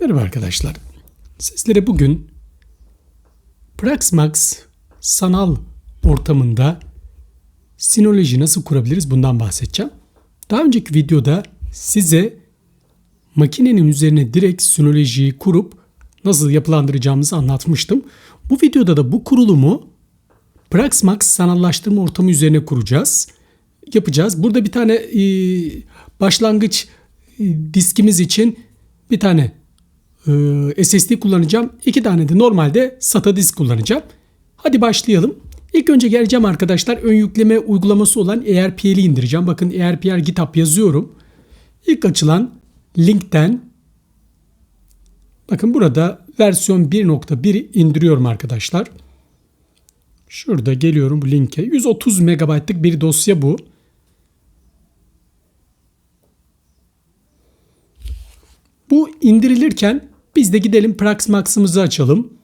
Merhaba arkadaşlar. Sizlere bugün Praxmax sanal ortamında sinoloji nasıl kurabiliriz bundan bahsedeceğim. Daha önceki videoda size makinenin üzerine direkt sinolojiyi kurup nasıl yapılandıracağımızı anlatmıştım. Bu videoda da bu kurulumu Praxmax sanallaştırma ortamı üzerine kuracağız. Yapacağız. Burada bir tane e, başlangıç e, diskimiz için bir tane e, SSD kullanacağım. İki tane de normalde SATA disk kullanacağım. Hadi başlayalım. İlk önce geleceğim arkadaşlar. Ön yükleme uygulaması olan AirPL'i indireceğim. Bakın AirPL GitHub yazıyorum. İlk açılan linkten bakın burada versiyon 1.1 indiriyorum arkadaşlar. Şurada geliyorum bu linke. 130 MB'lık bir dosya bu. Bu indirilirken biz de gidelim Praxmax'ımızı açalım.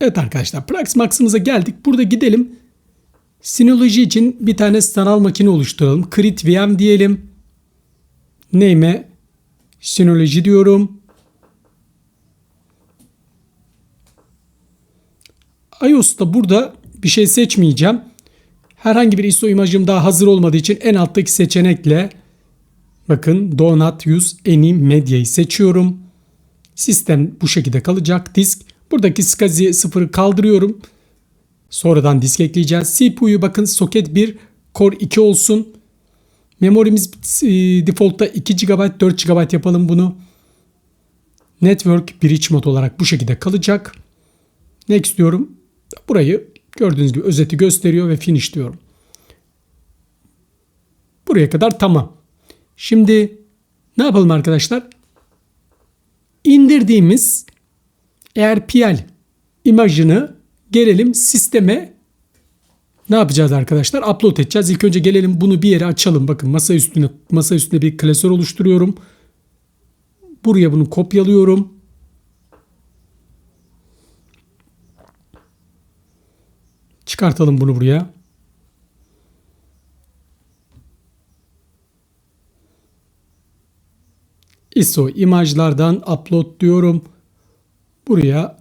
Evet arkadaşlar Praxmax'ımıza geldik. Burada gidelim. Sinoloji için bir tane sanal makine oluşturalım. Crit diyelim. Name'e Sinoloji diyorum. iOS'ta burada bir şey seçmeyeceğim. Herhangi bir ISO imajım daha hazır olmadığı için en alttaki seçenekle bakın Do Not Use Any Media'yı seçiyorum. Sistem bu şekilde kalacak. Disk. Buradaki SCSI 0'ı kaldırıyorum. Sonradan disk ekleyeceğiz. CPU'yu bakın soket 1 Core 2 olsun. Memorimiz e, default'ta 2 GB 4 GB yapalım bunu. Network bridge mod olarak bu şekilde kalacak. Next diyorum. Burayı gördüğünüz gibi özeti gösteriyor ve finish diyorum. Buraya kadar tamam. Şimdi ne yapalım arkadaşlar? İndirdiğimiz AirPL imajını gelelim sisteme ne yapacağız arkadaşlar? Upload edeceğiz. İlk önce gelelim bunu bir yere açalım. Bakın masa üstüne masa üstüne bir klasör oluşturuyorum. Buraya bunu kopyalıyorum. Çıkartalım bunu buraya. ISO imajlardan upload diyorum. Buraya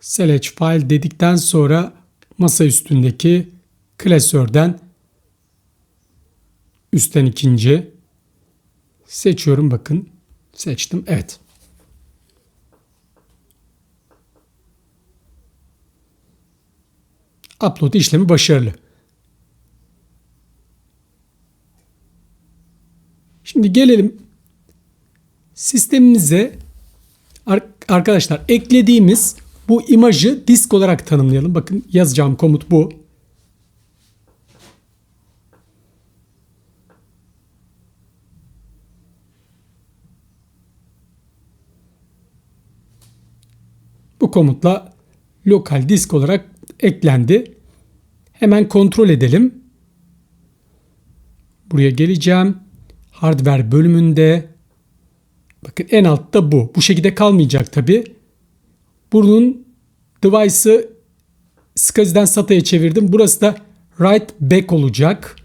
select file dedikten sonra masa üstündeki klasörden üstten ikinci seçiyorum bakın seçtim evet upload işlemi başarılı şimdi gelelim sistemimize arkadaşlar eklediğimiz bu imajı disk olarak tanımlayalım. Bakın yazacağım komut bu. Bu komutla lokal disk olarak eklendi. Hemen kontrol edelim. Buraya geleceğim. Hardware bölümünde bakın en altta bu. Bu şekilde kalmayacak tabi. Bunun device'ı SCSI'den SATA'ya çevirdim. Burası da write back olacak.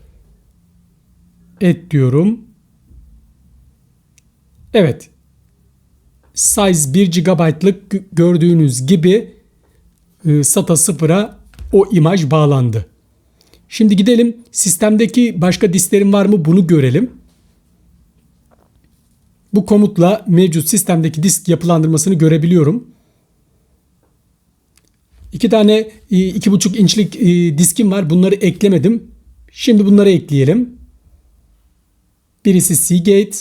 Et diyorum. Evet. Size 1 GB'lık gördüğünüz gibi e, SATA 0'a o imaj bağlandı. Şimdi gidelim sistemdeki başka disklerim var mı bunu görelim. Bu komutla mevcut sistemdeki disk yapılandırmasını görebiliyorum. İki tane e, iki buçuk inçlik e, diskim var. Bunları eklemedim. Şimdi bunları ekleyelim. Birisi Seagate,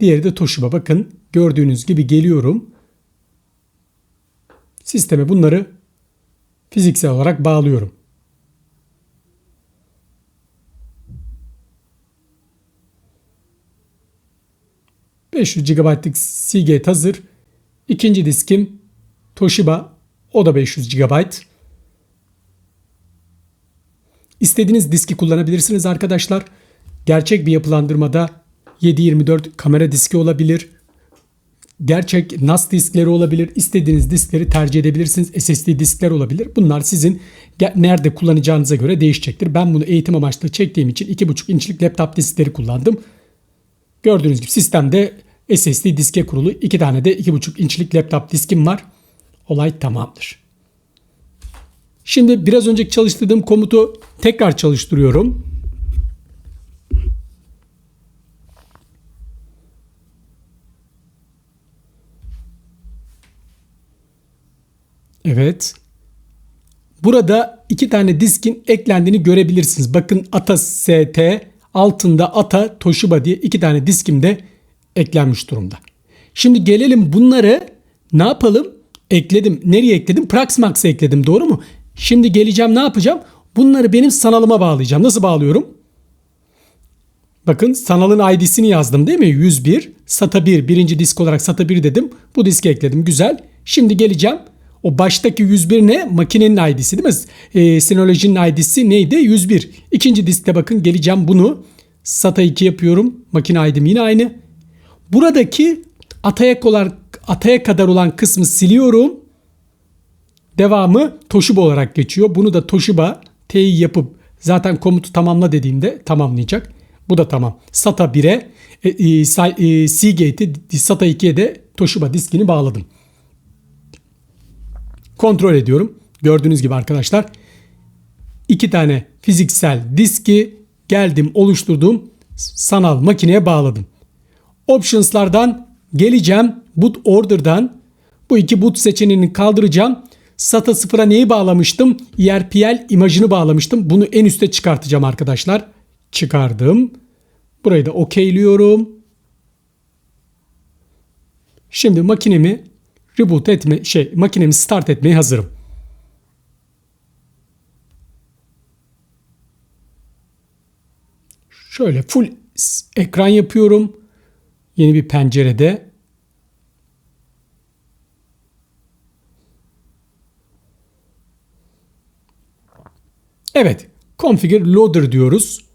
diğeri de Toshiba. Bakın gördüğünüz gibi geliyorum. Sisteme bunları fiziksel olarak bağlıyorum. ...500 GB'lık Seagate hazır. İkinci diskim Toshiba o da 500 GB. İstediğiniz diski kullanabilirsiniz arkadaşlar. Gerçek bir yapılandırmada 7/24 kamera diski olabilir. Gerçek NAS diskleri olabilir. İstediğiniz diskleri tercih edebilirsiniz. SSD diskler olabilir. Bunlar sizin nerede kullanacağınıza göre değişecektir. Ben bunu eğitim amaçlı çektiğim için 2.5 inçlik laptop diskleri kullandım. Gördüğünüz gibi sistemde SSD diske kurulu. iki tane de 2.5 inçlik laptop diskim var. Olay tamamdır. Şimdi biraz önceki çalıştırdığım komutu tekrar çalıştırıyorum. Evet. Burada iki tane diskin eklendiğini görebilirsiniz. Bakın ATA ST altında ATA Toshiba diye iki tane diskim de eklenmiş durumda. Şimdi gelelim bunları ne yapalım? Ekledim. Nereye ekledim? Praxmax'a ekledim doğru mu? Şimdi geleceğim ne yapacağım? Bunları benim sanalıma bağlayacağım. Nasıl bağlıyorum? Bakın sanalın ID'sini yazdım değil mi? 101. SATA 1. Birinci disk olarak SATA 1 dedim. Bu diski ekledim. Güzel. Şimdi geleceğim. O baştaki 101 ne? Makinenin ID'si değil mi? E, Synology'nin ID'si neydi? 101. İkinci diskte bakın geleceğim bunu. SATA 2 yapıyorum. Makine ID'm yine aynı. Buradaki ataya, olan, ataya kadar olan kısmı siliyorum. Devamı Toshiba olarak geçiyor. Bunu da Toshiba T'yi yapıp zaten komutu tamamla dediğimde tamamlayacak. Bu da tamam. SATA 1'e e, e, e, Seagate'i SATA 2'ye de Toshiba diskini bağladım. Kontrol ediyorum. Gördüğünüz gibi arkadaşlar iki tane fiziksel diski geldim oluşturduğum sanal makineye bağladım. Options'lardan geleceğim. Boot Order'dan bu iki boot seçeneğini kaldıracağım. SATA 0'a neyi bağlamıştım? ERPL imajını bağlamıştım. Bunu en üste çıkartacağım arkadaşlar. Çıkardım. Burayı da okeyliyorum. Şimdi makinemi reboot etme şey makinemi start etmeye hazırım. Şöyle full ekran yapıyorum. Yeni bir pencerede. Evet, configure loader diyoruz.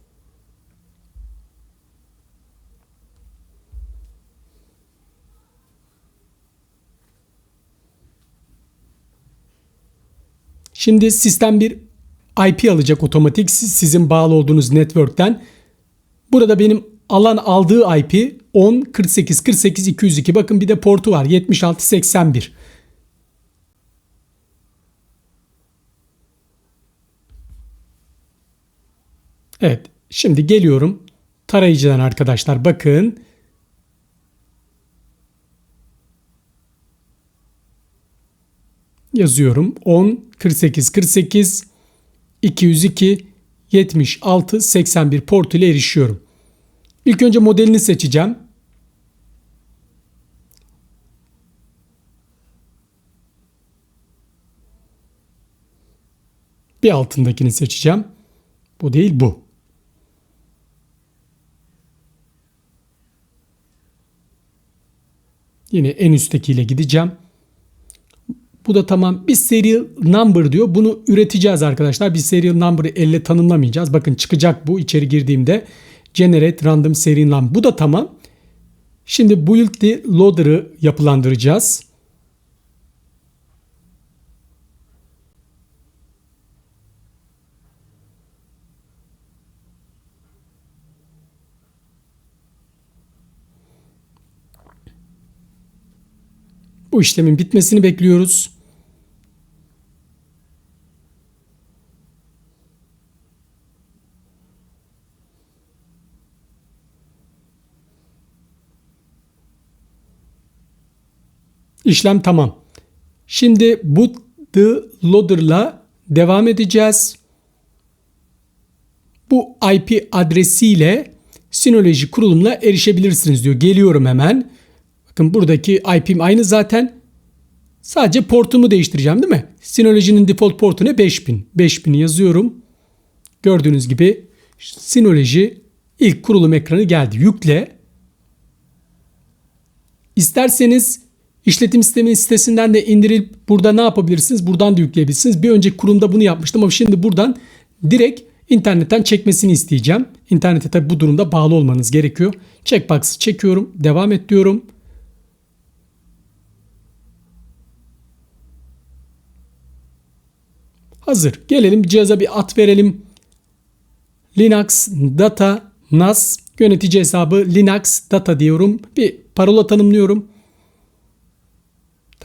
Şimdi sistem bir IP alacak otomatik sizin bağlı olduğunuz network'ten. Burada benim alan aldığı IP 10 48 48 202. Bakın bir de portu var 76 81. Evet. Şimdi geliyorum tarayıcıdan arkadaşlar bakın. Yazıyorum. 10 48 48 202 76 81 port ile erişiyorum. İlk önce modelini seçeceğim. Bir altındakini seçeceğim. Bu değil bu. Yine en üsttekiyle gideceğim. Bu da tamam. Bir serial number diyor. Bunu üreteceğiz arkadaşlar. Bir serial number'ı elle tanımlamayacağız. Bakın çıkacak bu içeri girdiğimde. Generate random serial number. Bu da tamam. Şimdi build loader'ı yapılandıracağız. Bu işlemin bitmesini bekliyoruz. İşlem tamam. Şimdi boot the loader'la devam edeceğiz. Bu IP adresiyle Synology kurulumla erişebilirsiniz diyor. Geliyorum hemen. Bakın buradaki IP'm aynı zaten. Sadece portumu değiştireceğim değil mi? Synology'nin default portu ne? 5000. 5000'i yazıyorum. Gördüğünüz gibi Synology ilk kurulum ekranı geldi. Yükle. İsterseniz İşletim sisteminin sitesinden de indirilip burada ne yapabilirsiniz? Buradan da yükleyebilirsiniz. Bir önceki kurumda bunu yapmıştım ama şimdi buradan direkt internetten çekmesini isteyeceğim. İnternete tabi bu durumda bağlı olmanız gerekiyor. Checkbox'ı çekiyorum. Devam et diyorum. Hazır. Gelelim cihaza bir at verelim. Linux Data NAS yönetici hesabı Linux Data diyorum. Bir parola tanımlıyorum.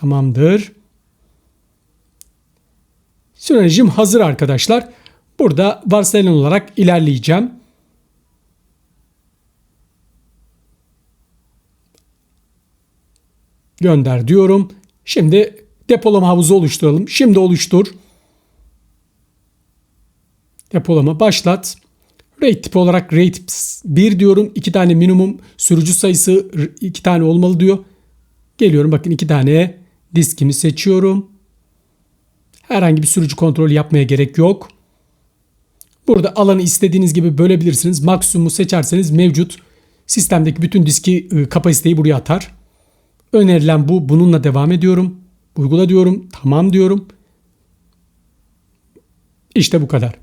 Tamamdır. Sürecim hazır arkadaşlar. Burada varsayılan olarak ilerleyeceğim. Gönder diyorum. Şimdi depolama havuzu oluşturalım. Şimdi oluştur. Depolama başlat. RAID tipi olarak RAID 1 diyorum. 2 tane minimum sürücü sayısı 2 tane olmalı diyor. Geliyorum bakın 2 tane diskimi seçiyorum. Herhangi bir sürücü kontrolü yapmaya gerek yok. Burada alanı istediğiniz gibi bölebilirsiniz. Maksimumu seçerseniz mevcut sistemdeki bütün diski ıı, kapasiteyi buraya atar. Önerilen bu. Bununla devam ediyorum. Uygula diyorum. Tamam diyorum. İşte bu kadar.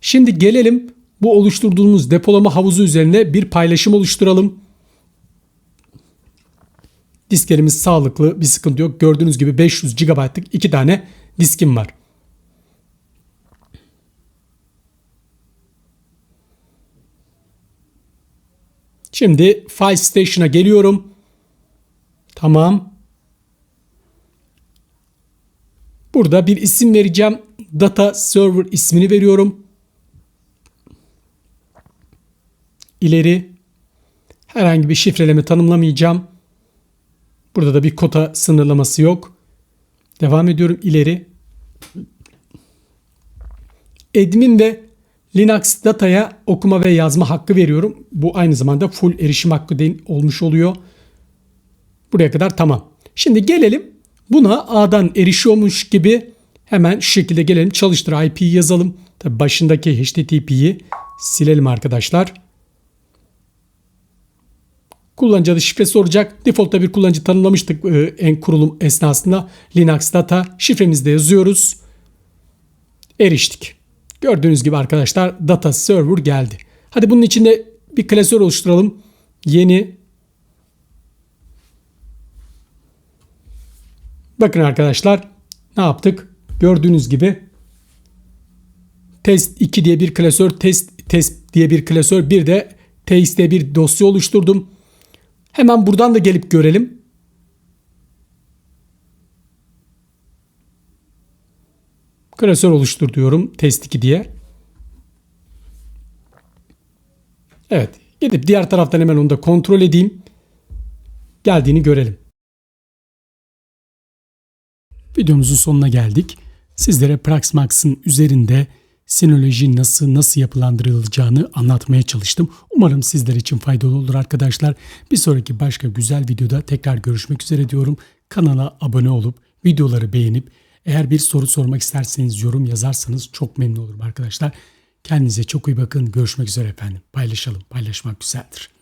Şimdi gelelim bu oluşturduğumuz depolama havuzu üzerine bir paylaşım oluşturalım. Disklerimiz sağlıklı, bir sıkıntı yok. Gördüğünüz gibi 500 GB'lık iki tane diskim var. Şimdi File Station'a geliyorum. Tamam. Burada bir isim vereceğim. Data Server ismini veriyorum. İleri. Herhangi bir şifreleme tanımlamayacağım. Burada da bir kota sınırlaması yok. Devam ediyorum ileri. Admin ve Linux dataya okuma ve yazma hakkı veriyorum. Bu aynı zamanda full erişim hakkı değil, olmuş oluyor. Buraya kadar tamam. Şimdi gelelim buna A'dan erişiyormuş gibi hemen şu şekilde gelelim çalıştır IP'yi yazalım. Tabi başındaki HTTP'yi silelim arkadaşlar. Kullanıcı şifre soracak. Default'ta bir kullanıcı tanımlamıştık e, en kurulum esnasında. Linux Data şifremizi de yazıyoruz. Eriştik. Gördüğünüz gibi arkadaşlar Data Server geldi. Hadi bunun içinde bir klasör oluşturalım. Yeni Bakın arkadaşlar ne yaptık? Gördüğünüz gibi test 2 diye bir klasör, test test diye bir klasör, bir de test diye bir dosya oluşturdum. Hemen buradan da gelip görelim. Klasör oluştur diyorum test 2 diye. Evet gidip diğer taraftan hemen onu da kontrol edeyim. Geldiğini görelim. Videomuzun sonuna geldik. Sizlere Praxmax'ın üzerinde sinoloji nasıl nasıl yapılandırılacağını anlatmaya çalıştım. Umarım sizler için faydalı olur arkadaşlar. Bir sonraki başka güzel videoda tekrar görüşmek üzere diyorum. Kanala abone olup videoları beğenip eğer bir soru sormak isterseniz yorum yazarsanız çok memnun olurum arkadaşlar. Kendinize çok iyi bakın. Görüşmek üzere efendim. Paylaşalım. Paylaşmak güzeldir.